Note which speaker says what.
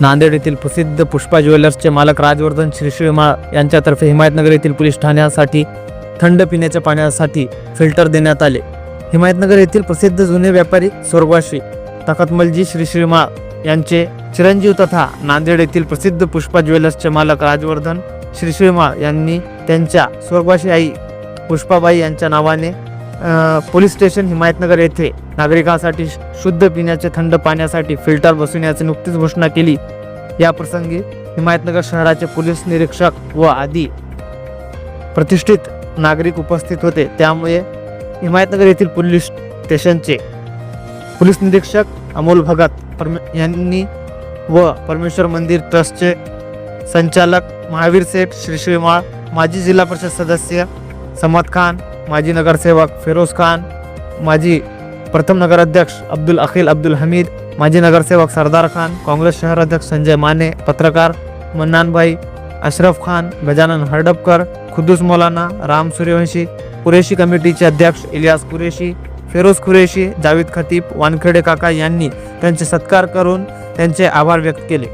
Speaker 1: नांदेड येथील प्रसिद्ध पुष्पा ज्वेलर्सचे मालक राजवर्धन श्रीश्रीमाळ यांच्यातर्फे हिमायतनगर येथील पोलीस ठाण्यासाठी थंड पिण्याच्या पाण्यासाठी फिल्टर देण्यात आले. हिमायतनगर येथील प्रसिद्ध जुने व्यापारी स्वर्गवासी तखतमलजी श्रीश्रीमाळ यांचे चिरंजीव तथा नांदेड येथील प्रसिद्ध पुष्पा ज्वेलर्सचे मालक राजवर्धन श्रीश्रीमाळ यांनी त्यांच्या स्वर्गवासी आई पुष्पाबाई यांच्या नावाने पोलीस स्टेशन हिमायतनगर येथे नागरिकांसाठी शुद्ध पिण्याचे थंड पाण्यासाठी फिल्टर बसविण्याची नुकतीच घोषणा केली. या प्रसंगी हिमायतनगर शहराचे पोलीस निरीक्षक व आदी प्रतिष्ठित नागरिक उपस्थित होते. त्यामुळे हिमायतनगर येथील पोलीस स्टेशनचे पोलीस निरीक्षक अमोल भगत परमे यांनी व परमेश्वर मंदिर ट्रस्टचे संचालक महावीर सेठ श्री श्रीमाळ माजी जिल्हा परिषद सदस्य समद खान माजी नगरसेवक फिरोज खान माजी प्रथम नगराध्यक्ष अब्दुल अखिल अब्दुल हमीद माजी नगरसेवक सरदार खान काँग्रेस शहराध्यक्ष संजय माने पत्रकार मन्नानभाई अशरफ खान गजानन हरडपकर खुद्दूस मौलाना राम सूर्यवंशी कुरेशी कमिटीचे अध्यक्ष इलियास कुरेशी फिरोज कुरेशी जावेद खतीब वानखेडे काका यांनी त्यांचे सत्कार करून त्यांचे आभार व्यक्त केले.